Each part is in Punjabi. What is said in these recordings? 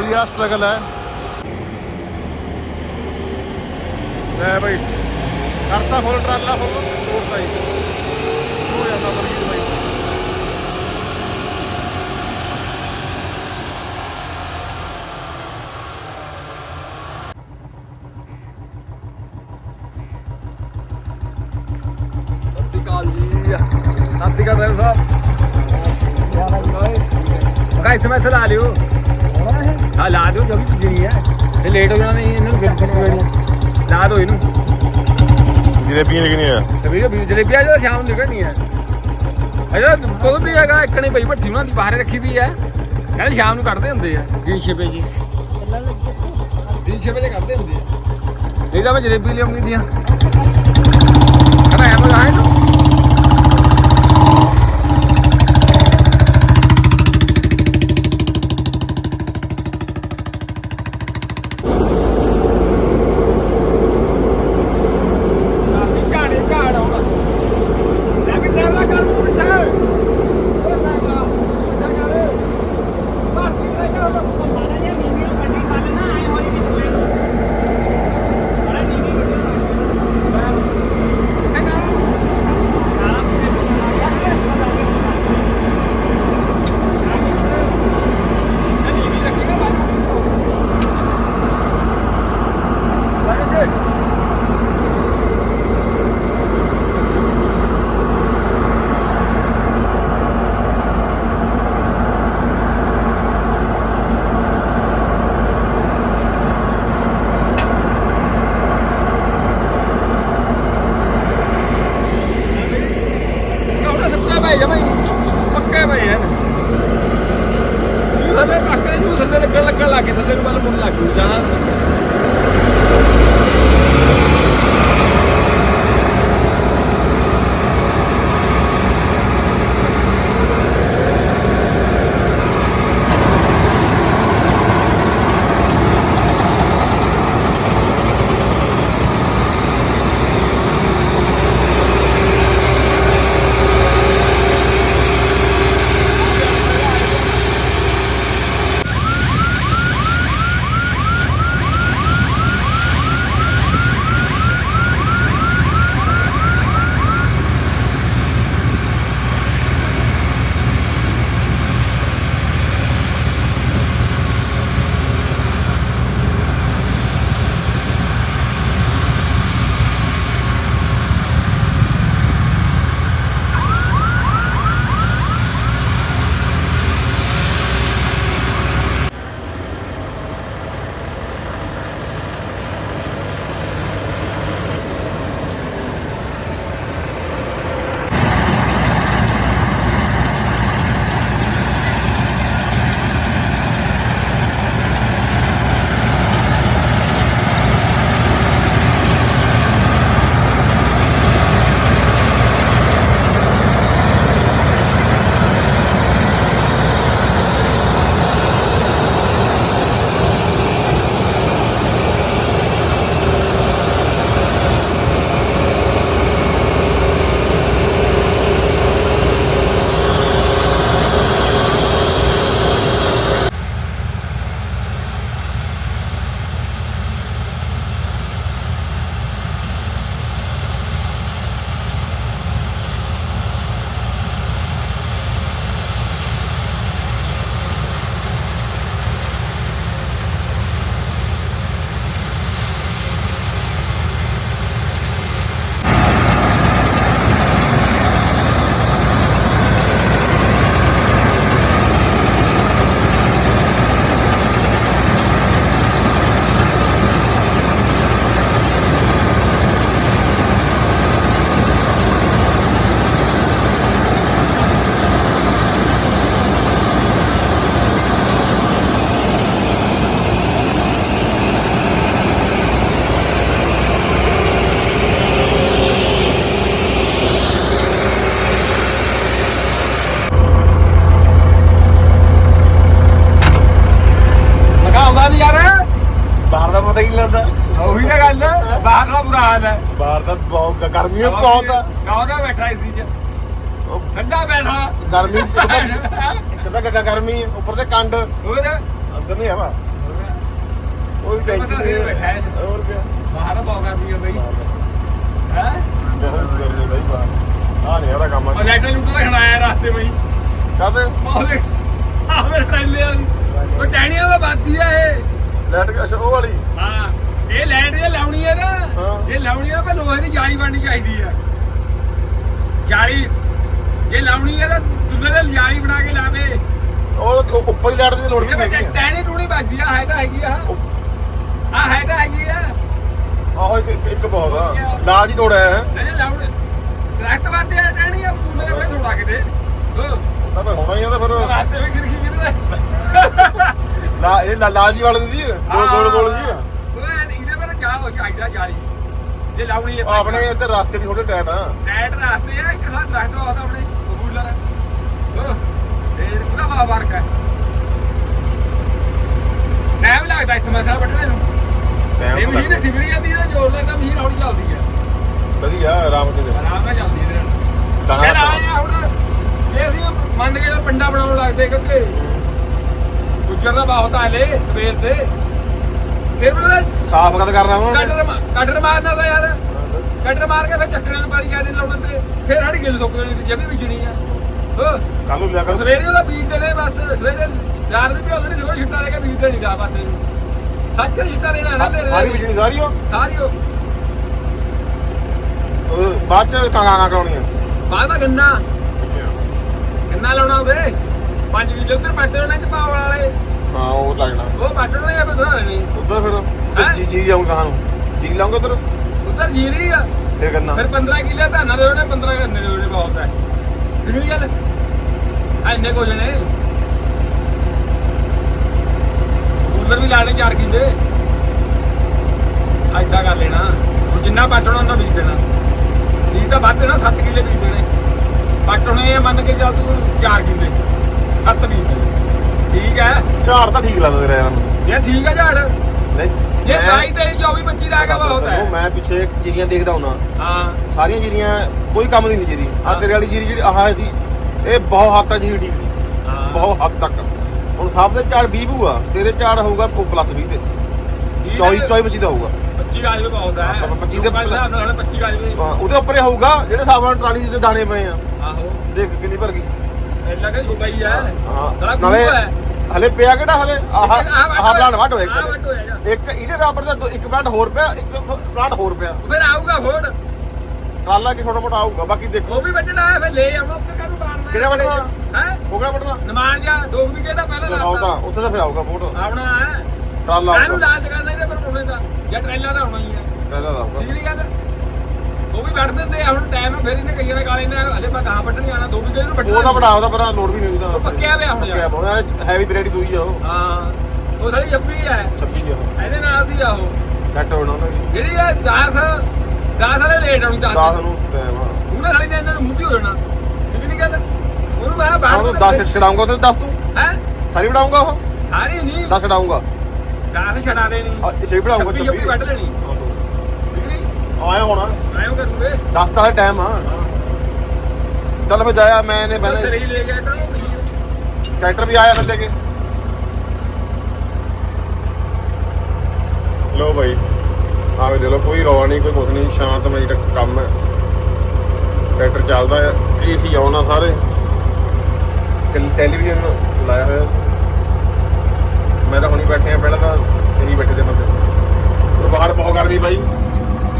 ਦੇਖੋ ਜੀ ਆ ਸਟਰਗਲ ਹੈ ਲੈ ਭਾਈ ਕਰਤਾ ਫੁੱਲ ਟਰਾਲਾ ਫੁੱਲ ਤੋੜਦਾ ਹੀ ਹੋ ਜਾਂਦਾ ਬਲਜੀਤ ਭਾਈ ਸਤਿ ਸ਼੍ਰੀ ਅਕਾਲ ਜੀ ਐਸਐਮਐਸ ਲਾ ਦਿਓ ਜੋ ਵੀ ਹੈ। ਤੇ ਲੇਟ ਹੋ ਜਾਣਾ ਨਹੀਂ ਇਹਨਾਂ ਨੂੰ ਫਿਰ ਵੇਣੀ ਲਾ ਦਿਓ ਇਹਨੂੰ। ਜਲੇਬੀਆਂ ਲੱਗਣੀਆਂ ਤੇ ਵੀਡੀਓ ਵੀ ਜਲੇਬੀ ਆ ਜਿਹੜਾ ਸ਼ਾਮ ਨੂੰ ਨਿਕਲਣੀ ਹੈ ਅਜਾ ਕੋਈ ਨਹੀਂ ਹੈਗਾ ਇੱਕ ਨਹੀਂ ਪਈ ਭੱਠੀ ਉਹਨਾਂ ਦੀ ਬਾਹਰ ਰੱਖੀ ਵੀ ਹੈ। ਕਹਿੰਦੇ ਸ਼ਾਮ ਨੂੰ ਕੱਢਦੇ ਹੁੰਦੇ ਆ। ਜੀ ਛੇਪੇ ਜੀ ਦਿਨ 6 ਵਜੇ ਕੱਢਦੇ ਹੁੰਦੇ ਆ। ਨਹੀਂ ਤਾਂ ਮੈਂ ਜਲੇਬੀ ਲਿਆਉਂਗੀ ਦੀਆਂ। ਕਹਿੰਦਾ ਐ ਮੈਂ ਆਏ ਨਾ ਗਾੜੀ ਗਾੜ ਆਉਣਾ ਲੈ ਕੇ ਚੱਲਦਾ ਕਰ ਨੂੰ ਬਿਠਾ ਉਹ ਲੈ ਜਾ ਜਾ ਕਰ ਭਾਰਤੀ ਲੈ ਜਾ ਮਾਰਾ ਜਿਹਾ ਵੀਡੀਓ ਕੱਢੀ ਕੱਲ ਨਾ ਆਏ ਹੋਏ ਵੀ ਤੁਲੇ ਬੜਾ ਨੀਵੀਂ ਕੌੜਾ ਸੱਤਾ ਭਾਈ ਜਮਾਈ ਪੱਕੇ ਭਾਈ ਹੈ ਇਹ ਹਲੇ ਪੱਕੇ ਨੂੰ ਥੱਲੇ ਲੱਗਣ ਲੱਗਣ ਲੱਗ ਗਏ ਥੱਲੇ ਨੂੰ ਗਰਮੀ ਬਹੁਤ ਆ। ਗਾਉਂ ਦਾ ਬੈਠਾ ਇਸੀ ਚ। ਠੰਡਾ ਬੈਠਾ। ਗਰਮੀ ਇੱਕ ਤਾਂ ਇੱਕ ਤਾਂ ਗ- ਗਰਮੀ ਹੈ, ਉੱਪਰ ਤੇ ਕੰਡ। ਹੋਰ? ਇੱਧਰ ਨਹੀਂ ਆਵਾ ਕੋਈ ਟੈਨਸ਼ਨ ਨਹੀਂ ਬੈਠਾ ਹੈ। ਹੋਰ ਕਿਆ? ਬਾਹਰ ਬਹੁਤ ਗਰਮੀ ਹੈ ਬਈ। ਹੈ? ਬਹੁਤ ਗਰਮੀ ਬਈ ਬਾਹਰ। ਆ ਨਹੀਂ ਆਦਾ ਕੰਮ। ਉਹ ਲੈਟਰ ਲੁੱਟ ਦਾ ਖੜਾਇਆ ਰਸਤੇ ਵਿੱਚ ਕਦ ਉਹਦੇ ਆਵੇ ਟ੍ਰੇਲੇ ਵਾਲੀ। ਉਹ ਟੈਣੀਆਂ ਦਾ ਬਾਦੀ ਆ ਇਹ। ਲੈਟ ਕਾ ਉਹ ਵਾਲੀ। ਹਾਂ। ਇਹ ਲੈਟ ਜੇ ਲਾਉਣੀ ਹੈ ਨਾ ਹਾਂ। ਇਹ ਲਾਉਣੀ ਹੈ ਪਰ ਲੋਹੇ ਦੀ ਜਾਲੀ ਬਣਨੀ ਚਾਹੀਦੀ ਆ। ਜਾਲੀ ਜੇ ਲਾਉਣੀ ਹੈ ਤਾਂ ਦੁੱਲੇ ਦੇ ਜਾਲੀ ਬਣਾ ਕੇ ਲਾਵੇ। ਉਹ ਉਹ ਉੱਪਰ ਹੀ ਲੈਟ ਦੀ ਲੋੜ ਵੀ ਇਹ ਨਹੀਂ ਵਿੱਚ ਹੈਗੀ। ਟੈਣੀ ਟੂਣੀ ਵੱਜਦੀ ਆ ਹੈ ਤਾਂ ਹੈਗੀ ਆ। ਆ ਹੈ ਤਾਂ ਹੈਗੀ ਆ। ਆਹੋ ਇੱਕ ਇੱਕ- ਇੱਕ ਬਹੁਤ ਆ। ਲਾਜ ਹੀ ਤੋੜਿਆ ਹੈ। ਨਹੀਂ ਲਾਉਣ। ਦਰਖਤ ਵਾਦੇ ਆ ਟੈਣੀ ਆ ਪੂਲੇ ਦੇ ਵਿੱਚ ਥੋੜਾ ਕਿਤੇ। ਹੋ। ਤਾਂ ਫਿਰ ਹੋਣਾ ਹੀ ਆ ਤਾਂ ਫਿਰ ਰਾਤੇ ਵਿੱਚ ਗਿਰ ਗਈ ਕਿਤੇ। ਲਾ ਇਹ ਲਾ- ਲਾਜ ਹੀ ਵਾਲੇ ਦੀ ਗੋਲ ਗੋਲ ਗੋਲ ਜੀ ਹੋ ਚਾਹੀਦਾ ਜਾਲੀ। ਜੇ ਲਾਉਣੀ ਹੈ ਆਪਣੇ ਇੱਧਰ ਰਸਤੇ ਵੀ ਥੋੜੇ ਟਾਈਟ ਆ। ਟੈਟ ਰਾਸਤੇ ਆ ਇੱਕ ਸਾਥ ਦਰਖਤ ਆਉਂਦਾ ਆਪਣੇ ਹੋ ਇਹ ਉਹਦਾ ਬਾ ਵਰਕ ਹੈ ਟਾਈਮ ਲੱਗਦਾ ਇਸ ਮਸਲਾ ਵੱਢਣੇ ਨੂੰ। ਇਹ ਟਾਈਮ ਮਸ਼ੀਨ ਠਿਕਰੀ ਜਾਂਦੀ ਹੈ ਜੋਰ ਲੈਂਦਾ ਮਸ਼ੀਨ ਹੌਲੀ ਚੱਲਦੀ ਹੈ। ਵਧੀਆ ਆਰਾਮ ਤੇ ਆਰਾਮ ਨਾਲ ਚੱਲਦੀ ਹੈ। ਤਾਂ ਚੱਲ ਆਏ ਆ ਹੁਣ। ਇਹ ਅਸੀਂ ਮੰਨ ਕੇ ਪਿੰਡਾ ਬਣਾਉਣ ਲੱਗਦੇ ਕਿਉਂਕਿ ਗੁੱਜਰ ਦਾ ਬਹੁਤ ਆਲੇ ਸਵੇਰ ਦੇ। ਫਿਰ ਉਹਦਾ ਸਾਫ਼ ਕਦ ਕਰਨਾ ਵਾ? ਕਟਰ ਮਾ- ਕਟਰ ਮਾਰਨਾ ਤਾਂ ਯਾਰ। ਕਟਰ ਮਾਰ ਕੇ ਫਿਰ ਚੱਕਰਾਂ ਨੂੰ ਪਾਰੀ ਕਰਦੇ ਲਾਉਣ ਤੇ ਫਿਰ ਸਾਡੀ ਗਿੱਲ ਸੁੱਕ ਜਾਣੀ ਤੇ ਜਮੀ ਵਿਛਣੀ ਆ। ਹੋ। ਕੱਲ ਨੂੰ ਲਿਆ ਕਰ। ਸਵੇਰੇ ਉਹਦਾ ਬੀਜ ਦੇਣੇ ਬਸ ਸਵੇਰੇ ਰਾਤ ਨੂੰ ਭਿਓ ਦੇਣੀ ਸਵੇਰੇ ਛਿੱਟਾ ਦੇ ਕੇ ਬੀਜ ਦੇਣੀ ਦਾ ਨੂੰ ਸੱਚ ਛਿੱਟਾ ਦੇਣਾ ਨਾ ਦੇ ਸਾਰੀ ਵਿਜਣੀ ਸਾਰੀ ਉਹ? ਸਾਰੀ ਉਹ। ਉਹ ਬਾਅਦ ਚ ਕਾਂਗਾ ਕਾਂਗਾ ਕਰਾਉਣੀ ਆ। ਬਾਅਦ ਦਾ ਗੰਨਾ। ਗੰਨਾ ਲਾਉਣਾ ਹੋਵੇ। 5 ਕਿਲੋ ਉੱਧਰ ਪੱਟ ਦੇਣਾ ਚ ਪਾਵ ਵਾਲੇ। ਹਾਂ ਉਹ ਲੱਗਣਾ ਉਹ ਪੱਟ ਦੇਣੇ ਆ ਨਹੀਂ ਉਧਰ ਫਿਰ ਹੈਂ? ਜੀ ਜੀ ਜਾਊਂ ਕਹਾਂ ਨੂੰ। ਜੀ ਲਾਉਂਗਾ ਉਧਰ? ਉੱਧਰ ਜੀਰੀ ਆ। ਫੇਰ ਕਰਨਾ ਫਿਰ 15 ਕਿੱਲੇ ਧਾਨਾਂ ਦੇ ਉਹਨੇ 15 ਗੰਨੇ ਦੇ ਉਹਨੇ ਬਹੁਤ ਹੈ ਠੀਕ ਗੱਲ? ਆ ਇੰਨੇ ਕੋ ਜਣੇ। ਕੂਲਰ ਵੀ ਲਾਣੇ ਚਾਰ ਕਿੱਲੇ। ਐਦਾਂ ਕਰ ਲੈਣਾ। ਹੁਣ ਜਿੰਨਾ ਪੱਟਣਾ ਉਹਨਾਂ ਬੀਜ ਦੇਣਾ। ਇਹ ਤਾਂ ਵੱਧ ਦੇਣਾ 7 ਕਿੱਲੇ ਬੀਜ ਦੇਣੇ। ਪੱਟਣੇ ਮੰਨ ਕੇ ਚੱਲ ਤੂੰ 4 ਕਿੱਲੇ। 7 ਬੀਜ ਦੇਣੇ। ਠੀਕ ਹੈ। ਝਾੜ ਤਾਂ ਠੀਕ ਲੱਗਦਾ ਤੇਰਾ ਯਾਰ। ਇਹ ਠੀਕ ਹੈ ਝਾੜ। ਨਹੀਂ ਜੇ ਮੈਂ- 22 23 24 25 ਦਾ ਆ ਗਿਆ ਬਹੁਤ ਉਹ ਹੈ। ਮੈਂ ਪਿੱਛੇ ਜੀਰੀਆਂ ਦੇਖਦਾ ਹੁਣਾ ਹਾਂ। ਸਾਰੀਆਂ ਜੀਰੀਆਂ ਕੋਈ ਕੰਮ ਦੀ ਨਹੀਂ ਜੀਰੀ। ਆ ਹਾਂ। ਤੇਰੇ ਵਾਲੀ ਜੀਰੀ ਜਿਹੜੀ ਆਹ ਇਹਦੀ ਇਹ ਬਹੁਤ ਹੱਦ ਤੱਕ ਜੀਰੀ ਠੀਕ ਸੀ ਹਾਂ। ਬਹੁਤ ਹੱਦ ਤੱਕ। ਹੁਣ ਸਭ ਦੇ ਝਾੜ 20 ਬੂ ਆ ਤੇਰੇ ਝਾੜ ਹੋਊਗਾ ਪਲੱਸ 20 ਤੇ। 24 24 25 ਦਾ ਹੋਊਗਾ। 25 ਗਾਜ ਵੀ ਬਹੁਤ ਹੈ। ਆਪਾਂ 25 ਦੇ ਪਹਿਲਾਂ ਨਾਲ 25 ਗਾਜ ਵੀ। ਹਾਂ, ਉਹਦੇ ਉੱਪਰ ਹੀ ਹੋਊਗਾ ਜਿਹੜੇ ਹਿਸਾਬ ਨਾਲ ਟਰਾਲੀ ਦੇ ਦਾਣੇ ਪਏ ਆ। ਆਹੋ। ਦੇਖ ਕਿੰਨੀ ਭਰ ਗਈ। ਛੋਟਾ ਹੀ। ਹਾਂ ਨਾਲੇ। ਹਲੇ ਪਿਆ ਕਿਹੜਾ ਹਲੇ? ਆਹ ਆਹ ਪਲਾਂਟ ਵੱਢ ਹੋਇਆ। ਇੱਕ। ਇਹਦੇ। ਬਰਾਬਰ ਦਾ ਇੱਕ ਪਲਾਂਟ ਹੋਰ ਪਿਆ ਇੱਕ ਪਲਾਂਟ ਹੋਰ ਪਿਆ। ਫਿਰ ਆਊਗਾ ਫੋੜ ਟਰਾਲਾ ਕੀ ਛੋਟਾ ਮੋਟਾ ਆਊਗਾ ਬਾਕੀ ਦੇਖੋ। ਉਹ ਵੀ ਵੱਢਣਾ ਹੈ ਫਿਰ ਲੈ ਆਉਣਾ ਉੱਥੇ ਕਾਹਨੂੰ ਬਾੜਨਾ ਕਿਹੜਾ ਵੱਢਣਾ? ਹੈ? ਉਹ ਕਿਹੜਾ ਵੱਢਣਾ? ਨਮਾਨ ਜਾ ਦੋ ਵੀ ਕਿਹੜਾ ਪਹਿਲਾਂ ਲਾਤਾ। ਉੱਥੇ ਤਾਂ ਫਿਰ ਆਊਗਾ ਫੋਟੋ ਆਉਣਾ ਹੈ। ਟਰਾਲਾ ਲਾਜ ਕਰਨਾ ਇਹਦੇ ਪਰ ਪੁਣੇ ਦਾ। ਜਾਂ ਟ੍ਰੇਲਾ ਦਾ ਆਉਣਾ ਹੀ ਹੈ। ਟਰਾਲਾ ਦਾ ਆਊਗਾ। ਠੀਕ ਨਹੀਂ ਗੱਲ? ਉਹ ਵੀ ਵੱਢ ਦਿੰਦੇ ਆ ਹੁਣ ਟਾਈਮ ਫਿਰ ਇਹਨੇ ਕਈਆਂ ਨੇ ਕਾਲੇ ਨੇ ਹਲੇ ਮੈਂ ਕਹਾਂ ਵੱਢਣ ਜਾਣਾ ਦੋ ਵੀ ਨੂੰ ਵੱਢਣਾ। ਉਹ ਤਾਂ ਬੜਾ ਉਹਦਾ ਪਰ ਲੋਡ ਵੀ ਨਹੀਂ ਉਹ ਪੱਕਿਆ ਪਿਆ ਹੁਣ। ਪੱਕਿਆ ਪਿਆ ਹੈਵੀ ਬ੍ਰੇਡੀ ਦੂਈ ਆ ਉਹ। ਹਾਂ ਉਹ ਸਾਡੀ ਜੱਪੀ ਹੈ 26 ਆ। ਇਹਦੇ ਨਾਲ ਦੀ ਆ ਉਹ। ਕੱਟ ਹੋਣਾ ਉਹਨਾਂ ਦੀ। ਜਿਹੜੀ ਇਹ 10 10 ਵਾਲੇ ਲੇਟ ਆਉਣੀ 10 10 ਨੂੰ ਟਾਈਮ ਆ। ਉਹਨੇ ਸਾਲੀ ਨੇ ਇਹਨਾਂ ਨੂੰ ਮੁੱਧੀ ਹੋ ਜਾਣਾ। ਠੀਕ ਨਹੀਂ ਗੱਲ? ਉਹਨੂੰ ਮੈਂ ਬਾਹਰ ਤੂੰ 10 ਛਡਾਉਂਗਾ ਤੇ। ਦੱਸ ਤੂੰ। ਹੈ? ਸਾਰੀ ਬਣਾਉਂਗਾ ਉਹ? ਸਾਰੀ ਨਹੀਂ 10 ਛਡਾਉਂਗਾ 10 ਛਡਾ ਦੇਣੀ। ਆ ਛੇ ਬਣਾਉਂਗਾ 26 ਜੱਪੀ 26 ਵੱਢ ਲੈਣੀ। ਆਇਆ ਹੋਣਾ। ਆਇਓ ਕਰੂਗੇ 10 ਤਾਂ ਹੈ ਟਾਈਮ ਆ। ਚੱਲ ਫਿਰ ਜਾਇਆ ਮੈਂ ਇਹਨੇ ਬਸ ਰਹੀ ਲੈ ਕੇ ਆਇਆ ਤਾਂ ਟਰੈਕਟਰ ਵੀ ਆਇਆ ਥੱਲੇ ਕੇ ਲੋ ਭਾਈ ਆਵੇ ਦੇ ਲੋ ਕੋਈ ਰੌਲਾ ਨਹੀਂ ਕੋਈ ਕੁਛ ਨਹੀਂ ਸ਼ਾਂਤਮਈ ਟ- ਕੰਮ ਹੈ। ਟਰੈਕਟਰ ਚੱਲਦਾ ਹੈ ਏਸੀ ਆਉਣ ਆ ਸਾਰੇ। ਟੈਲ- ਟੈਲੀਵਿਜ਼ਨ ਲਾਇਆ ਹੋਇਆ ਸੀ। ਮੈਂ ਤਾਂ ਹੁਣੀ ਬੈਠੇ ਆ ਪਹਿਲਾਂ ਤਾਂ ਇਹੀ ਬੈਠੇ ਤੇ ਬੰਦੇ। ਪਰ ਬਾਹਰ ਬਹੁਤ ਗਰਮੀ ਬਾਈ।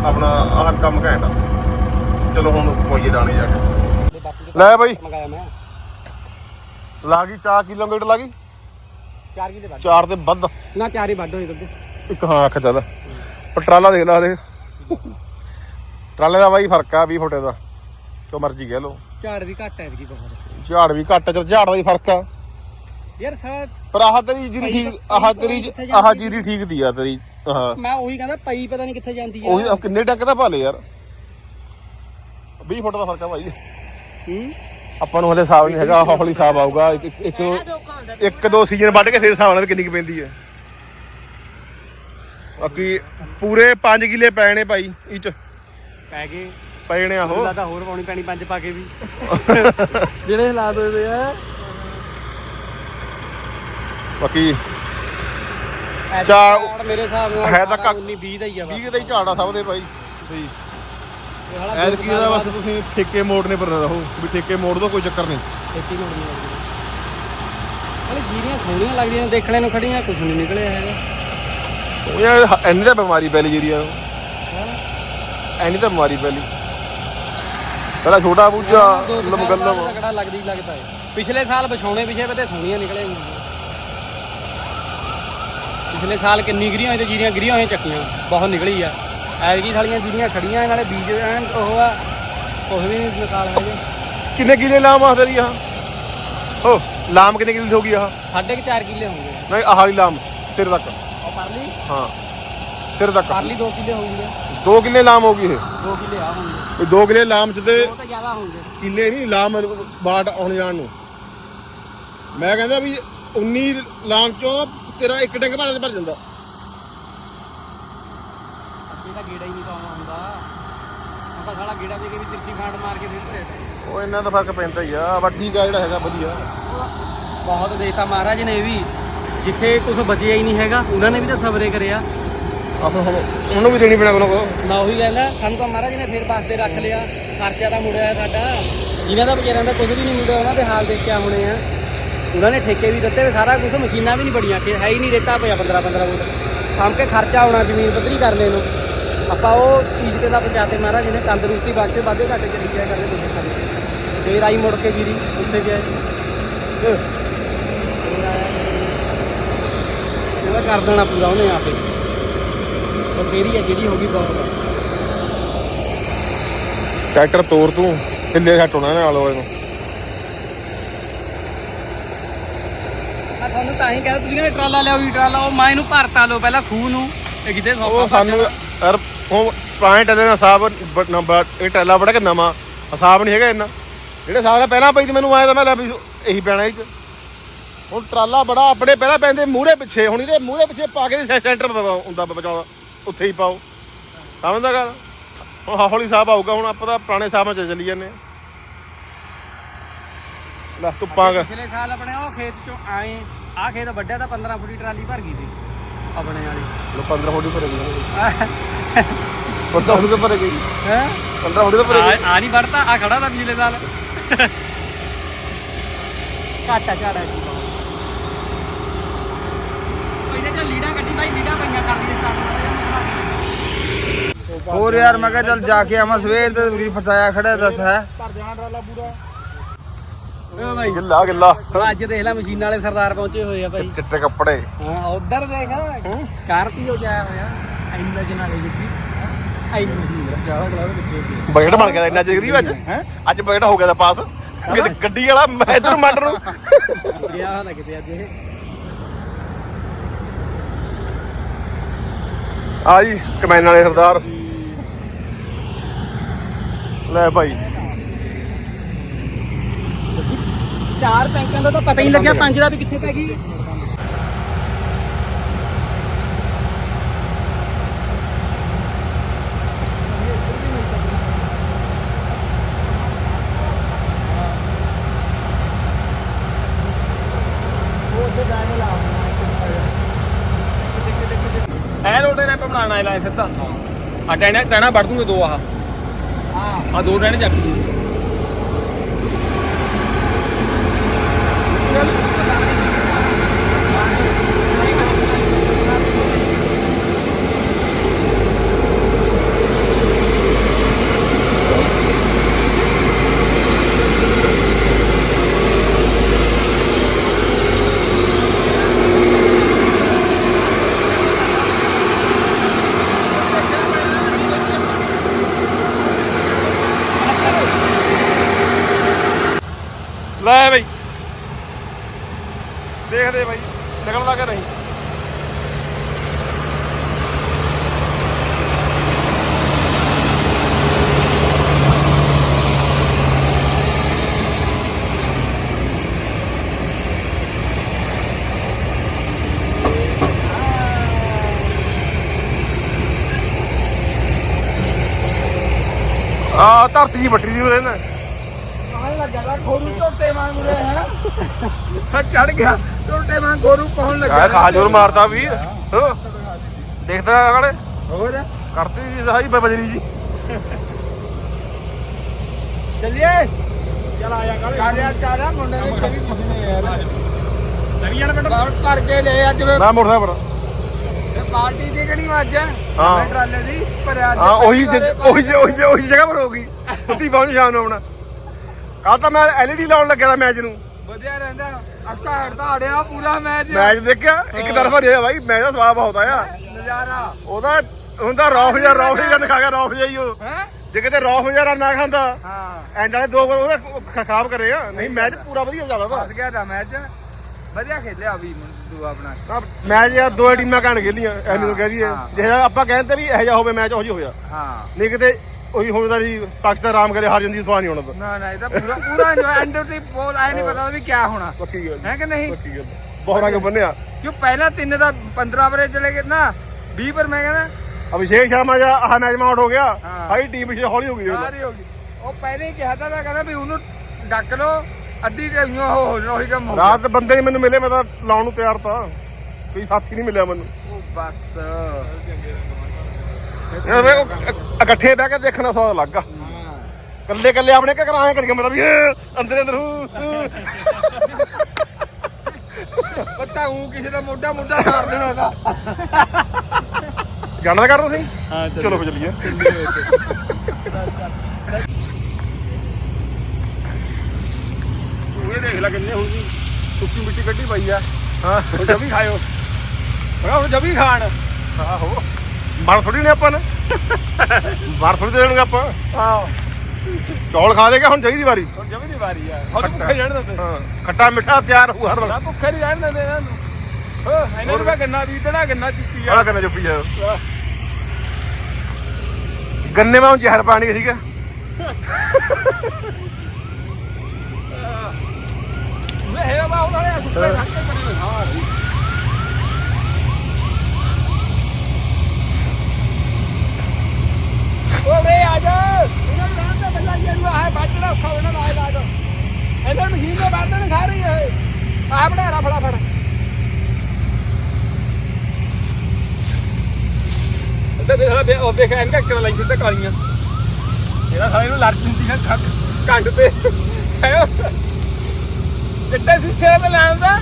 ਆਪਣਾ ਆਹ ਕੰਮ ਘੈਂਟ ਆ। ਚਲੋ ਹੁਣ ਪਹੁੰਚੀਏ ਦਾਣੇ ਜਾ ਕੇ। ਲੈ ਬਾਈ। ਮੰਗਾਇਆ ਮੈਂ। ਲਾ ਗਈ 4 ਕਿਲੋਮੀਟਰ ਲਾ ਗਈ। 4 ਕਿਲੇ ਵੱਢ 4 ਤੇ ਵੱਧ। ਨਾ 4 ਹੀ ਵੱਢ ਹੋਏ ਦੁੱਧ। ਇੱਕ ਹਾਂ ਅੱਖ ਚੱਲ। ਪਰ ਟਰਾਲਾ ਦੇਖ ਲਾ ਦੇ ਟਰਾਲੇ ਦਾ ਬਾਈ ਫ਼ਰਕ ਆ 20 ਫੁੱਟੇ ਦਾ। ਜੋ ਮਰਜ਼ੀ ਕਹਿ ਲਓ। ਝਾੜ ਵੀ ਘੱਟ ਹੈ ਇਹਦੀ ਬਹੁਤ। ਝਾੜ ਵੀ ਘੱਟ ਆ, ਚੱਲ ਝਾੜ ਦਾ ਹੀ ਫ਼ਰਕ ਆ। ਯਾਰ ਸਾ ਪਰ ਆਹ ਤੇਰੀ ਜੀਰੀ ਠੀਕ ਆਹ ਤੇਰੀ ਆਹ ਜੀਰੀ ਠੀਕ ਦੀ ਆ ਤੇਰੀ ਹਾਂ। ਮੈਂ ਉਹੀ ਕਹਿੰਦਾ ਪਈ ਪਤਾ ਨਹੀਂ ਕਿੱਥੇ ਜਾਂਦੀ ਉਹੀ ਆਹ ਕਿੰਨੇ ਟੱਕ ਦਾ ਭਾਲੇ ਯਾਰ। 20 ਫੁੱਟ ਦਾ ਫ਼ਰਕ ਆ ਭਾਈ। ਹੂੰ? ਆਪਾਂ ਨੂੰ ਹਲੇ ਹਿਸਾਬ ਨਹੀਂ ਹੈਗਾ ਹੌਲੀ ਹਿਸਾਬ ਆਊਗਾ। ਇੱਕ ਇੱਕ- ਇੱਕ ਦੋ ਸੀਜ਼ਨ ਵੱਢ ਕੇ ਫਿਰ ਹਿਸਾਬ ਨਾਲ ਕਿੰਨੀ ਕੁ ਪੈਂਦੀ ਹੈ ਬਾਕੀ ਪੂਰੇ 5 ਕਿੱਲੇ ਪੈਣੇ ਭਾਈ ਇਹ ਚ। ਪੈ ਗਏ। ਪੈਣੇ ਆ ਉਹ। ਤਾਂ ਹੋਰ ਪਾਉਣੀ ਪੈਣੀ ਪੰਜ ਪਾ ਕੇ ਵੀ। ਜਿਹੜੇ ਹਾਲਾਤ ਹੋਏ ਵੇ ਆ ਬਾਕੀ ਝਾੜ- ਮੇਰੇ ਹਿਸਾਬ ਨਾਲ ਹੈ ਤਾਂ ਘੱਟ- 19 20 ਦਾ ਹੀ ਆ ਬਸ। 20 ਦਾ ਹੀ ਝਾੜਾ ਸਭ ਦੇ ਭਾਈ। ਸਹੀ। ਐਤਕੀ ਦਾ ਬਸ ਤੁਸੀਂ ਠੇਕੇ ਮੋੜਨੇ ਪਰ ਨਾ ਰਹੋ। ਵੀ ਠੇਕੇ ਮੋੜ ਦੋ ਕੋਈ ਚੱਕਰ ਨਹੀਂ। ਖੇਤੀ ਮੋੜਨੀ ਲੱਗਦੀ। ਹਲੇ ਜੀਰੀਆਂ ਸੋਹਣੀਆਂ ਲੱਗਦੀਆਂ ਨੇ ਦੇਖਣੇ ਨੂੰ ਖੜੀਆਂ ਕੁਝ ਨਹੀਂ ਨਿਕਲਿਆ ਹੈਗਾ। ਉਹ ਯਾਰ ਹ- ਇੰਨੀ ਤਾਂ ਬਿਮਾਰੀ ਲਈ ਜੀਰੀਆ ਇੰਨੀ ਤਾਂ ਬਿਮਾਰੀ ਲਈ ਪਹਿਲਾਂ ਛੋਟਾ ਬੂਝਾ ਲਮ ਗੱਲਮ ਲੱਗੜਾ ਲੱਗਦੀ ਹੀ ਲੱਗਦਾ ਹੈ ਪਿਛਲੇ ਸਾਲ ਵਿਛਾਉਣੇ ਪਿਛੇ ਤੇ ਸੋਹਣੀਆਂ ਨਿਕਲੇ ਹੁੰਦੀਆਂ ਪਿਛਲੇ ਸਾਲ ਕਿੰਨੀ ਗਰੀਆਂ ਹੋਈ ਤੇ ਜੀਰੀਆਂ ਗਰੀਆਂ ਹੋਈਆਂ ਚੱਕੀਆਂ ਬਹੁਤ ਨਿਕਲੀ ਆ। ਐਤਕੀ ਸਾਲੀਆਂ ਜੀਰੀਆਂ ਖੜੀਆਂ ਨਾਲੇ ਬੀਜ ਐਨ ਉਹ ਆ ਕੁਛ ਵੀ ਨਹੀਂ ਨਿਕਾਲ ਹੈਗੇ ਕਿੰਨੇ ਕਿਲੇ ਲਾਮ ਆ ਤੇਰੀ ਆ ਹੋ ਲਾਮ ਕਿੰਨੇ ਕਿਲੇ ਹੋ ਗਈ ਆ ਸਾਢੇ ਕੁ 4 ਕਿੱਲੇ ਹੋਣਗੇ। ਨਹੀਂ ਆਹ ਵਾਲੀ ਲਾਮ ਸਿਰ ਤੱਕ। ਉਹ ਪਰਲੀ? ਹਾਂ ਸਿਰ ਤੱਕ। ਪਰਲੀ 2 ਕਿੱਲੇ ਹੋਣਗੇ 2 ਕਿਲੇ ਲਾਮ ਹੋ ਗਈ ਇਹ। 2 ਕਿੱਲੇ ਆ ਹੋਣਗੇ। 2 ਕਿਲੇ ਲਾਮ ਚ ਤੇ ਉਹ ਤਾਂ ਜ਼ਿਆਦਾ ਹੋਣਗੇ। ਕਿੱਲੇ ਨਹੀਂ ਲਾਮ ਬਾਟ ਆਉਣ ਜਾਣ ਨੂੰ। ਮੈਂ ਕਹਿੰਦਾ ਵੀ 19 ਲਾਮ ਚੋਂ ਤੇਰਾ ਇੱਕ ਟੈਂਕ ਭਰ ਭਰ ਜਾਂਦਾ। ਅੱਗੇ ਤਾਂ ਗੇੜਾ ਹੀ ਨਹੀਂ ਪਾਉਣਾ ਹੁੰਦਾ ਆਪਾਂ ਸਾਲਾ ਗੇੜਾ ਦੇ ਕੇ ਵੀ ਤਿਰਛੀ ਖਾਂਡ ਮਾਰ ਕੇ ਤੇ ਉਹ ਇਹਨਾਂ ਦਾ ਫ਼ਰਕ ਪੈਂਦਾ ਹੀ ਆ ਆ ਜਿਹੜਾ ਹੈਗਾ ਵਧੀਆ। ਬਹੁਤ ਦੇਤਾ ਮਹਾਰਾਜ ਨੇ ਵੀ। ਜਿੱਥੇ ਕੁਝ ਬਚਿਆ ਹੀ ਨਹੀਂ ਹੈਗਾ ਉਹਨਾਂ ਨੇ ਵੀ ਤਾਂ ਸਬਰੇ ਕਰਿਆ। ਆਪਾਂ ਹੁਣ ਉਹਨੂੰ ਵੀ ਦੇਣੀ ਪੈਣਾ ਕੋਲ। ਕੋ ਮੈਂ ਉਹੀ ਕਹਿੰਦਾ ਸਾਨੂੰ ਤਾਂ ਮਹਾਰਾਜ ਨੇ ਫਿਰ ਪਾਸੇ ਰੱਖ ਲਿਆ। ਖਰਚਾ ਤਾਂ ਮੁੜਿਆ ਸਾਡਾ। ਜਿਨ੍ਹਾਂ ਦਾ ਵਿਚਾਰਿਆਂ ਦਾ ਕੁਝ ਵੀ ਨਹੀਂ ਮੁੜਿਆ ਉਹਨਾਂ ਦੇ ਹਾਲ ਦੇਖ ਕੇ ਹੋਣੇ ਆ। ਉਹਨਾਂ ਨੇ ਠੇਕੇ ਵੀ ਦਿੱਤੇ ਸਾਰਾ ਕੁਝ ਮਸ਼ੀਨਾਂ ਵੀ ਨਹੀਂ ਬੜੀਆਂ ਕਿ ਹੈ ਹੀ ਨਹੀਂ ਰੇਤਾ ਪਿਆ 15 15 ਫੁੱਟ। ਸਾਂਭ ਕੇ ਖਰਚਾ ਆਉਣਾ, ਜ਼ਮੀਨ ਪੱਧਰੀ ਕਰਨੇ ਨੂੰ। ਆਪਾਂ ਉਹ ਚੀਜ਼ ਤੇ ਦਾ ਪਹੁੰਚਾਤੇ ਮਹਾਰਾਜ ਨੇ ਤੰਦਰੁਸਤੀ ਬਖਸ਼ੇ, ਵਾਧੇ ਘਾਟੇ ਚ ਲਿਖਿਆ ਕਰਦੇ ਦੂਜੇ ਖਾਲੀ ਫੇਰ ਆਈ ਮੁੜ ਕੇ ਵੀਰੀ ਉੱਥੇ ਗਿਆ ਇਹਦਾ ਕਰ ਦੇਣਾ ਪੂਰਾ ਉਹਨੇ ਆਪੇ। ਉਹ ਤੇਰੀ ਹੈ, ਜਿਹੜੀ ਹੋ ਗਈ ਬਹੁਤ ਟਰੈਕਟਰ ਤੋੜ ਤੂੰ ਹਿੱਲੇ ਘੱਟ ਹੋਣਾ ਨਾਲ ਵਾਲੇ ਨੂੰ ਮੈਂ ਤੁਹਾਨੂੰ ਤਾਂ ਹੀ ਕਹਿੰਦਾ ਤੁਸੀਂ ਕਹਿੰਦੇ ਟਰਾਲਾ ਲਿਆਓ ਜੀ ਟਰਾਲਾ ਉਹ ਮੈਂ ਇਹਨੂੰ ਭਰਤਾ ਲਓ ਪਹਿਲਾਂ ਖੂਹ ਨੂੰ ਇਹ ਕਿਤੇ ਸੌਖਾ ਉਹ ਭਰ ਸਾਨੂੰ ਜਾਣਾ। ਯਾਰ ਉਹ ਪੁਰਾਣੇ ਟੈਲੇ ਦਾ ਹਿਸਾਬ ਬ- ਨੰਬਰ ਇਹ ਟੈਲਾ ਬੜਾ ਕਿ ਨਵਾਂ ਹਿਸਾਬ ਨਹੀਂ ਹੈਗਾ ਇੰਨਾ। ਜਿਹੜੇ ਹਿਸਾਬ ਨਾਲ ਪਹਿਲਾਂ ਪਈ ਤੇ ਮੈਨੂੰ ਆਇਆ ਤਾਂ ਮੈਂ ਲੈ ਵੀ ਇਹੀ ਪੈਣਾ ਇਹ ਚ ਹੁਣ ਟਰਾਲਾ ਬੜਾ ਆਪਣੇ ਪਹਿਲਾਂ ਪੈਂਦੇ ਮੂਹਰੇ ਪਿੱਛੇ ਹੁਣ ਇਹਦੇ ਮੂਹਰੇ ਪਿੱਛੇ ਪਾ ਕੇ ਸੈ- ਸੈਂਟਰ ਪ- ਪ- ਹੁੰਦਾ ਬਚਾਉਣਾ ਉੱਥੇ ਹੀ ਪਾਓ। ਸਮਝਦਾ ਗੱਲ? ਹੁਣ ਹੌਲੀ ਹਿਸਾਬ ਆਊਗਾ ਹੁਣ ਆਪਾਂ ਤਾਂ ਪੁਰਾਣੇ ਹਿਸਾਬ ਨਾਲ ਚੱਲੀ ਜਾਂਦੇ ਹਾਂ। ਲੈ ਧੁੱਪਾਂ ਗ ਪਿਛਲੇ ਸਾਲ ਆਪਣੇ ਉਹ ਖੇਤ ਚੋਂ ਆਏ ਆਹ ਖੇਤ ਵੱਡਾ ਤਾਂ 15 ਫੁੱਟੀ ਟਰਾਲੀ ਭਰ ਗਈ ਸੀ ਆਪਣੇ ਵਾਲੀ। 15 ਫੁੱਟ ਭਰੇ ਗਈ 15 ਫੁੱਟ ਭਰੇ ਗਈ ਹੈ? 15 ਫੁੱਟ ਭਰੇ ਗਈ ਆ ਨਹੀਂ ਵੜਤਾ ਆ ਖੜਾ ਤਾਂ ਪਿਛਲੇ ਸਾਲ। ਘਾਟਾ ਝਾੜਾ ਜੀ ਇਹਦੇ ਚੋਂ ਲੀੜਾ ਕੱਢੀ ਭਾਈ ਲੀੜਾ ਪਈਆਂ ਕਰਦੀ ਸਟਾਰਟ ਹੋਰ ਯਾਰ ਮੈਂ ਕਿਹਾ ਚੱਲ ਜਾ ਕੇ ਆਵਾਂ। ਸਵੇਰ ਤੇ ਉਰੀ ਫਸਾਇਆ ਖੜਾ ਦੱਸ ਹੈ? ਭਰ ਜਾਣਾ ਟਰਾਲਾ ਪੂਰਾ। ਓ ਭਾਈ ਗਿੱਲਾ ਗਿੱਲਾ। ਅੱਜ ਦੇਖ ਲੈ ਮਸ਼ੀਨ ਵਾਲੇ ਸਰਦਾਰ ਪਹੁੰਚੇ ਹੋਏ ਆ ਭਾਈ ਚਿੱਟੇ ਕੱਪੜੇ। ਹਾਂ ਉਧਰ ਦੇਖ। ਸਕਾਰਪੀਓ ਜਾਇਆ ਹੋਇਆ। ਇੰਨਾ ਜਨਾ ਲੈ ਜਿੱਤੀ। ਇੰਨਾ ਜੀ ਚਾਲਾ ਕਲਾ ਦੇ ਪਿੱਛੇ ਬਜਟ ਬਣ ਗਿਆ ਇੰਨਾ ਜਿਗਰੀ ਅੱਜ ਅੱਜ ਬਜਟ ਹੋ ਗਿਆ ਦਾ ਪਾਸ। ਗੱਡੀ- ਵਾਲਾ ਮੈਂ ਇਧਰ ਮੰਡ ਨੂੰ ਗਿਆ ਹੋਇਆ ਕਿਤੇ ਅੱਜ ਇਹ। ਆ ਜੀ ਕਮੈਨ ਵਾਲੇ ਸਰਦਾਰ। ਲੈ ਭਾਈ ਚਾਰ ਟੈਂਕਾਂ ਦਾ ਤਾਂ ਪਤਾ ਹੀ ਨਹੀਂ ਲੱਗਿਆ ਪੰਜ ਦਾ ਵੀ ਕਿੱਥੇ ਪੈ ਗਈ? ਐ ਹੈ ਲਾਇ ਸਿੱਧਾ। ਆ ਟੈਣਾ ਟੈਣਾ ਵੜ ਦੂੰਗੇ ਦੋ ਆਹ। ਆ ਦੋ ਟੈਣੇ ਚੱਕ ਦੂੰ ਲੈ ਭਾਈ ਦੇਖਦੇ ਬਾਈ ਨਿਕਲਦਾ ਕਿ ਨਹੀਂ? ਆ ਧਰਤੀ ਜੀ ਬੱਟਰੀ ਦੀ ਉਹਦੇ ਨਾਲ ਝੋਟੇ ਵਾਂਗ ਉਰੇ ਹੈ। ਹਾਂ ਚੜ ਗਿਆ ਝੋਟੇ ਵਾਂਗ ਖੋਰੂ ਪਹੁੰਚ ਲੱਗਾ। ਆ ਖਾ ਜੋਰ ਮਾਰਦਾ ਵੀ। ਹੋ। ਦੇਖਦਾ ਕਾਲੇ ਹੋਰ? ਕਰਤੀ ਜੀ ਸਹਾਈ ਬਜਰੀ ਜੀ। ਚੱਲੀਏ। ਚਲ ਆ ਜਾ ਕਰ। ਯਾਰ ਚਾਰਾ ਮੁੰਡੇ ਨੇ ਕਦੀ ਕੁਛ ਨਹੀਂ ਯਾਰ। ਨਵੀਆਂ ਨਾ ਬਾਹਰ ਭਰ ਕੇ ਲੈ ਅੱਜ। ਮੈਂ ਮੁੜਦਾ ਪਰ ਪਾਰਟੀ ਦੀ ਕਿਹੜੀ ਅੱਜ? ਹਾਂ। ਮੈਂ ਟਰਾਲੇ ਦੀ। ਪਰ ਅੱਜ ਹਾਂ ਉਹੀ ਜ- ਵਾਰ ਉਹੀ ਜ- ਉਹੀ ਜ- ਉਹੀ ਜਗ੍ਹਾ ਪਰ ਹੋਗੀ ਉੱਤੀ ਪਹੁੰਚ ਸ਼ਾਮ ਨੂੰ ਆਪਣਾ। ਕੱਲ ਤਾਂ ਮੈਂ ਐਲਈਡੀ ਲਾਉਣ ਲੱਗਿਆ ਮੈਚ ਨੂੰ। ਵਧੀਆ ਰਹਿੰਦਾ। ਅੱਕਾ ਹੜਦਾ ਅੜਿਆ ਪੂਰਾ ਮੈਚ ਮੈਚ ਦੇਖਿਆ? ਇੱਕ ਤਰਫਾ ਰਿਹਾ ਬਾਈ ਮੈਚ ਦਾ ਸਵਾਦ ਬਹੁਤ ਆਇਆ। ਨਜ਼ਾਰਾ। ਉਹਦਾ ਹੁੰਦਾ ਰੌਫ ਜਾਂ ਰੌਫ ਹੀ ਰਨ ਖਾ ਗਿਆ ਰੌਫ ਜਾਈ ਉਹ। ਹੈ? ਜੇ ਕਿਤੇ ਰੌਫ ਜਾਂ ਨਾ ਖਾਂਦਾ ਹਾਂ। ਐਂਡ ਵਾਲੇ ਦੋ ਗੋਲ ਉਹਦਾ ਖਰਾਬ ਕਰੇ ਆ। ਨਹੀਂ ਮੈਚ ਪੂਰਾ ਵਧੀਆ ਚੱਲਦਾ ਵਾ ਫਸ ਗਿਆ ਦਾ ਮੈਚ ਵਧੀਆ ਖੇਲਿਆ ਵੀ ਤੂੰ ਆਪਣਾ ਮੈਚ ਯਾਰ ਦੋ ਟੀਮਾਂ ਕਾਣ ਖੇਲੀਆਂ ਐਨੂੰ ਕਹਿ ਦਈਏ। ਜਿਹੜਾ ਆਪਾਂ ਕਹਿੰਦੇ ਵੀ ਇਹੋ ਜਿਹਾ ਹੋਵੇ ਮੈਚ ਉਹ ਜਿਹਾ ਹੋਇਆ। ਹਾਂ। ਨਹੀਂ ਕਿਤੇ ਉਹੀ ਹੋਵੇਦਾ ਵੀ ਪਾਕਿਸਤਾਨ ਆਰਾਮ ਕਰੇ ਹਾਰ ਜਾਂਦੀ ਸਵਾਲ ਨਹੀਂ ਹੋਣਾ ਤਾਂ। ਨਾ ਨਾ ਇਹ ਤਾਂ ਪੂਰਾ ਪੂਰਾ ਜੋ ਐਂਡ ਤੇ ਬੋਲ ਆਇਆ ਨਹੀਂ ਪਤਾ ਵੀ ਕੀ ਹੋਣਾ। ਪੱਕੀ ਗੱਲ ਹੈ ਕਿ ਨਹੀਂ? ਪੱਕੀ ਗੱਲ। ਬਹੁਤ ਰੰਗ ਬੰਨਿਆ। ਕਿਉਂ ਪਹਿਲਾਂ ਤਿੰਨ ਦਾ 15 ਓਵਰ ਚਲੇ ਗਏ ਨਾ 20 ਪਰ ਮੈਂ ਕਹਿੰਦਾ ਅਭਿਸ਼ੇਕ ਸ਼ਰਮਾ ਜਾਂ ਆਹ ਮੈਚ ਮਾ ਆਊਟ ਹੋ ਗਿਆ। ਹਾਂ। ਸਾਰੀ ਟੀਮ ਪਿੱਛੇ ਹੌਲੀ ਹੋ ਗਈ ਉਹਦਾ। ਸਾਰੀ ਹੋ ਗਈ। ਉਹ ਪਹਿਲੇ ਹੀ ਕਿਹਾ ਤਾਂ ਕਹਿੰਦਾ ਵੀ ਉਹਨੂੰ ਡੱਕ ਲੋ ਅੱਧੀ ਟਾਈਮ ਉਹ ਹੋ ਜਾਣਾ ਉਹੀ ਕੰਮ ਹੋ ਗਿਆ। ਰਾਤ ਬੰਦੇ ਨਹੀਂ ਮੈਨੂੰ ਮਿਲੇ ਮੈਂ ਤਾਂ ਲਾਉਣ ਨੂੰ ਤਿਆਰ ਤਾਂ। ਕੋਈ ਸਾਥੀ ਨਹੀਂ ਮਿਲਿਆ ਮੈਨੂੰ। ਉਹ ਬਸ। ਯਾਰ ਵੇ ਉਹ ਇ- ਇਕੱਠੇ ਬਹਿ ਕੇ ਦੇਖਣਾ ਸਵਾਦ ਲੱਗਾ ਕੱਲੇ ਕੱਲੇ ਆਪਣੇ ਘਰ ਆਏ ਕਰੀਏ ਮਤਲਬ ਇਹ ਅੰਦਰ ਅੰਦਰ ਹੂੰ। ਪਤਾ ਹੂੰ ਕਿਸੇ ਦਾ ਮੋਢਾ ਮੋਢਾ ਮਾਰ ਦੇਣਾ ਦਾ ਜਾਣਾ ਤਾਂ ਕਰਨਾ ਸੀ ਹਾਂ ਚਲੋ ਫਿਰ ਚੱਲੀਏ। ਇਹ ਦੇਖ ਲੈ ਕਿੰਨੇ ਹੋਊਗੀ ਸੁੱਕੀ ਮਿੱਟੀ ਕੱਢੀ ਪਈ ਆ। ਹਾਂ। ਜਮੀ ਖਾਇਓ। ਮੈਂ ਹੁਣ ਜਮੀ ਖਾਣ। ਆਹੋ। ਮਰ ਥੋੜੀ ਨੇ ਆਪਾਂ ਨੇ। ਮਰ ਥੋੜੀ ਦੇ ਦੇਣਗੇ ਆਪਾਂ। ਆਹ। ਚੌਲ ਖਾ ਲੇਗਾ ਹੁਣ ਚਾਹੀਦੀ ਵਾਰੀ। ਹੁਣ ਜਮੀ ਦੀ ਵਾਰੀ ਆ। ਹੁਣ ਭੁੱਖੇ ਰਹਿਣ ਦਿੰਦੇ। ਹਾਂ ਖੱਟਾ ਮਿੱਠਾ ਤਿਆਰ ਹੋਊ ਹਰ ਨਾ ਭੁੱਖੇ ਨਹੀਂ ਰਹਿਣ ਦਿੰਦੇ ਇਹਨਾਂ ਨੂੰ। ਇਹਨਾਂ ਨੂੰ ਮੈਂ ਗੰਨਾ ਬੀਜਣਾ ਗੰਨਾ ਚੁੱਕੀ ਆ। ਬੜਾ ਕਰਨਾ ਚੁੱਪੀ ਜਾ ਗੰਨੇ ਮਾ ਜ਼ਹਿਰ ਪਾਣੀ ਸੀਗਾ ਮੈਂ ਹੈ ਬਾ ਉਹਨਾਂ ਨੇ ਸੁੱਤੇ ਖਾ ਕੇ ਬਣੇ ਹਾਂ ਓ ਵੇ ਆ ਜਾ ਇਹਨਾਂ ਨੂੰ ਰਹਿਣ ਦੇ ਬੱਲਾ ਜੀ ਨੂੰ ਆਹ ਬਾਟਣਾ ਔਖਾ ਉਹਨਾਂ ਨਾਲ ਲਾ ਦੋ ਇਹਨਾਂ ਨੂੰ ਮਸ਼ੀਨ ਦੇ ਬਾਟਣ ਖਾ ਰਹੀ ਹੈ ਆਹ ਬਣਾ ਰਾ ਫੜਾ ਫੜ। ਤੇ ਦੇਖ ਲੈ ਉਹ ਦੇਖ ਐਨਕ ਕਿਵੇਂ ਲਾਈ ਸਿੱਧਾ ਕਾਲੀਆਂ। ਇਹਦਾ ਸਾਰੇ ਨੂੰ ਲੜ ਦਿੰਦੀ ਹੈ ਛੱਡ। ਕੰਡ ਤੇ। ਚਿੱਟੇ ਸਿੱਸੇ ਤੇ ਲੈਂਦਾ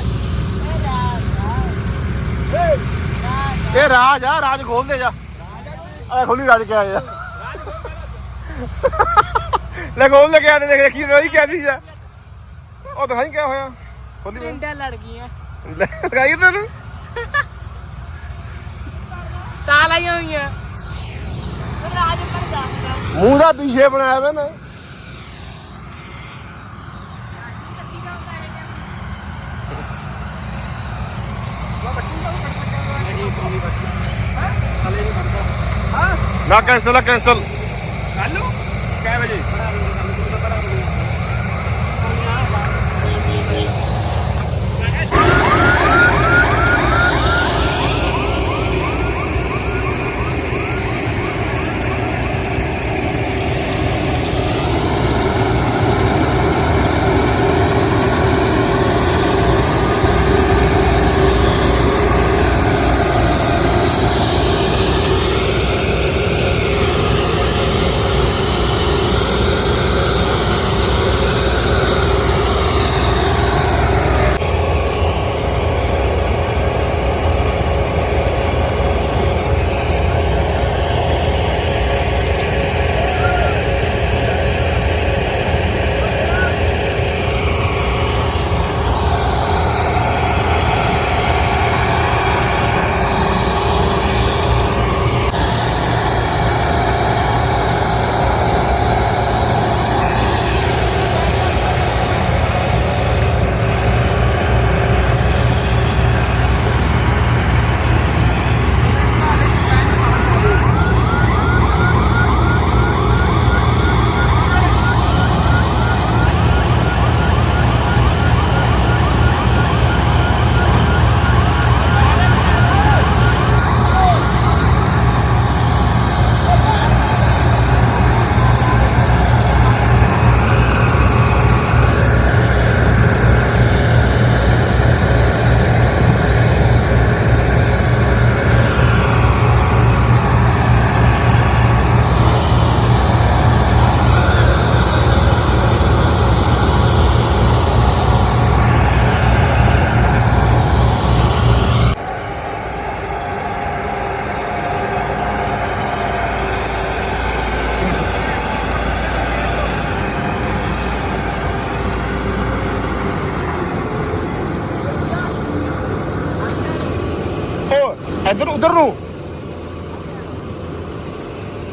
ਇਹ ਰਾਜ ਆ। ਰਾਜ ਖੋਲ ਦੇ ਜਾ। ਆ। ਖੋਲੀ ਰਾਜ ਕੇ ਆਇਆ ਲੈ ਖੋਲ ਲੈ ਕੇ ਆਨੇ ਦੇਖ ਦੇਖੀ ਨਹੀਂ ਕਿਆ ਚੀਜ਼ ਆ। ਉਹ ਦਿਖਾਈ ਕਿਆ ਹੋਇਆ? ਖੋਲੀ ਮੈਂ ਡੰਡਾ ਲੜ ਗਈਆਂ। ਲੈ ਦਿਖਾਈ ਤੈਨੂੰ? ਤਾਲ ਆਈਆਂ ਹੋਈਆਂ। ਰਾਜ ਪਰ ਦੱਸਦਾ ਮੂੰਹ ਦਾ ਪੀਛੇ ਬਣਾਇਆ ਵੇ ਨਾ। ਨਾ ਕੈਂਸਲ ਆ ਕੈਂਸਲ ਕੱਲ ਨੂੰ? ਕਿੰਨੇ ਵਜੇ?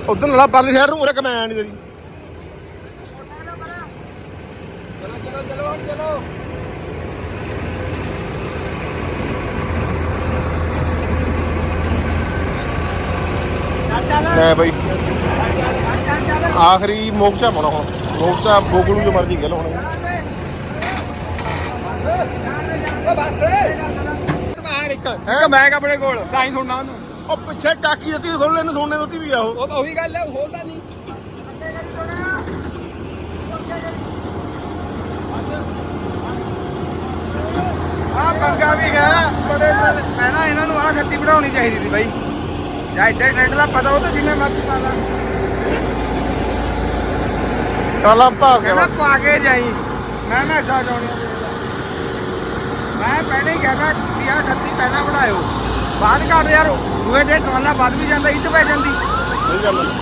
ਉਧਰ ਨਾਲਾ ਪਰਲੀ ਸਾਈਡ ਨੂੰ ਉਰੇ ਕਮੈਂਡ ਤੇਰੀ। ਚਲੋ ਲੈ ਬਈ। ਆਖਰੀ ਮੋਕਚਾ ਪਾਉਣਾ ਹੁਣ। ਮੋਕਚਾ ਬੋਗਲੂ ਜੋ ਮਰਜ਼ੀ ਗੱਲ ਹੁਣ। ਬਸ ਬਾਹਰ ਇੱਕ। ਮੈਗ ਆਪਣੇ ਕੋਲ। ਤਾਂ ਹੀ ਸੁਣਨਾ ਉਹਨੂੰ। ਉਹ ਪਿੱਛੇ ਟਾਕੀ ਦਿੱਤੀ ਵੀ ਖੋਲ ਸੁਣਨੇ ਦਿੱਤੀ ਵੀ ਆ ਉਹ। ਉਹ ਤਾਂ ਉਹੀ ਗੱਲ ਹੈ ਉਹ ਹੋਦਾ ਨਹੀਂ। ਆ ਪੰਗਾ ਵੀ ਗਿਆ। ਬੜੇ ਪਹਿਲਾਂ ਇਹਨਾਂ ਨੂੰ ਆ ਖੱਤੀ ਬਣਾਉਣੀ ਚਾਹੀਦੀ ਸੀ ਬਾਈ। ਜਾਂ ਇੱਡੇ ਟ੍ਰੈਂਡ ਦਾ ਪਤਾ ਉਹ ਤਾਂ ਜਿੰਨੇ ਮਰਜ਼ੀ ਪਾ ਲਾ। ਭਾਰ ਪਾ ਕੇ ਜਾਈ। ਮੈਂ ਮੈਂ ਸਾ ਜਾਉਣੀ ਮੈਂ ਪਹਿਲੇ ਹੀ ਕਹਿੰਦਾ ਵੀ ਆ ਖੱਤੀ ਪਹਿਲਾਂ ਬਣਾਇਓ। ਬਾਅਦ ਕੱਢ ਯਾਰ ਦੂਏ ਦੇ ਟਵਾਲਾ ਵੱਧ ਵੀ ਜਾਂਦਾ ਇੱਟ ਪੈ ਜਾਂਦੀ। ਸਹੀ ਗੱਲ ਹੈ।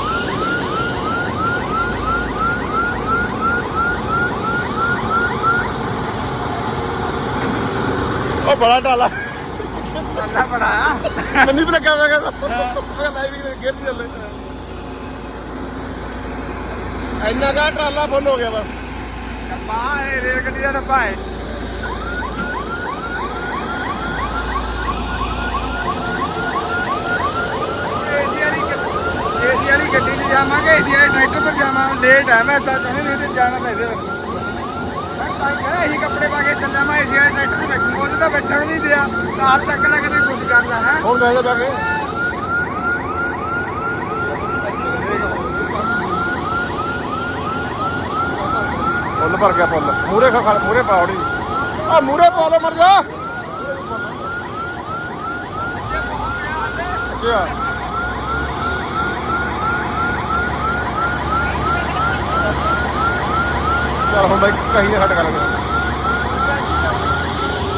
ਉਹ ਬੜਾ ਟਾਲਾ ਅੱਲਾ ਬਣਾ ਮੈਨੂੰ ਵੀ ਲੱਗਿਆ ਮੈਂ ਕਹਿੰਦਾ ਮੈਂ ਵੀ ਗਿਰ ਜੀ ਚੱਲੇ ਇੰਨਾ ਕਾ ਟਰਾਲਾ ਫੁੱਲ ਹੋ ਗਿਆ ਬਸ। ਇਹ ਰੇਲ ਗੱਡੀ ਦਾ ਡੱਬਾ ਹੈ ਏਸੀ ਵਾਲੀ ਗੱਡੀ- ਏਸੀ ਵਾਲੀ ਗੱਡੀ 'ਚ ਜਾਵਾਂਗੇ, ਏਸੀ ਵਾਲੇ ਟਰੈਕਟਰ 'ਤੇ ਜਾਵਾਂ ਲੇਟ ਹੈ ਮੈਂ ਤਾਂ ਚਾਹੁੰਦੀ ਨਹੀਂ ਤੇ ਜਾਣਾ ਪੈਸੇ ਇਹੀ ਕੱਪੜੇ ਪਾ ਕੇ ਚੱਲਿਆ, ਮੈਂ ਏਸੀ ਵਾਲੇ ਟਰੈਕਟਰ 'ਤੇ ਬੈਠੂ। ਉਹਨੂੰ ਤਾਂ ਬੈਠਣ ਨਹੀਂ ਦਿਆ ਕਾਰ ਚੱਕ ਲੈ ਕੇ ਤੇ ਕਰ ਲੈ, ਹੈ। ਹੁਣ ਬਹਿ ਜਾ ਕੇ। ਫੁੱਲ ਭਰ ਗਿਆ ਫੁੱਲ। ਮੂਰੇ ਖਾ ਮੂਰੇ ਪਾਉੜੀ ਆ ਮੂਰੇ ਪਾ ਲੋ ਮਰ ਜਾ। ਅੱਛਾ। ਚਲ ਹੁਣ ਬਾਈ ਕਹੀ ਨੇ ਹਟ ਕਰ ਲੈਣਾ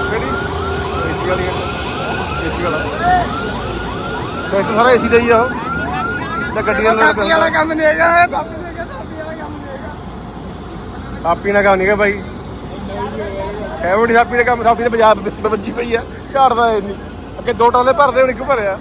ਕਿਹੜੀ? ਏਸੀ ਵਾਲੀ ਏਸੀ ਵਾਲਾ। ਸਿਸਟਮ ਸਾਰਾ ਏਸੀ ਦਾ ਹੀ ਆ ਉਹ। ਤੇ ਗੱਡੀਆਂ ਨਾਲ ਕਾਪੀ ਵਾਲਾ ਕੰਮ ਨਹੀਂ ਹੈਗਾ ਇਹ ਬਾਪੂ ਨੇ ਕਿਹਾ ਕਾਪੀ ਵਾਲਾ ਕੰਮ ਨਹੀਂ ਹੈਗਾ ਸਾਪੀ ਨਾ ਕੰਮ ਨਹੀਂ ਗਾ ਬਾਈ। ਐਵੇਂ ਨਹੀਂ ਸਾਪੀ ਦਾ ਕੰਮ ਸਾਪੀ ਦੇ ਪੰਜਾਬ ਵੱਜੀ ਪਈ ਆ। ਝਾੜਦਾ ਐ ਨਹੀਂ। ਅੱਗੇ ਦੋ ਟਰਾਲੇ ਭਰਦੇ ਹੁਣ ਇੱਕ ਭਰਿਆ।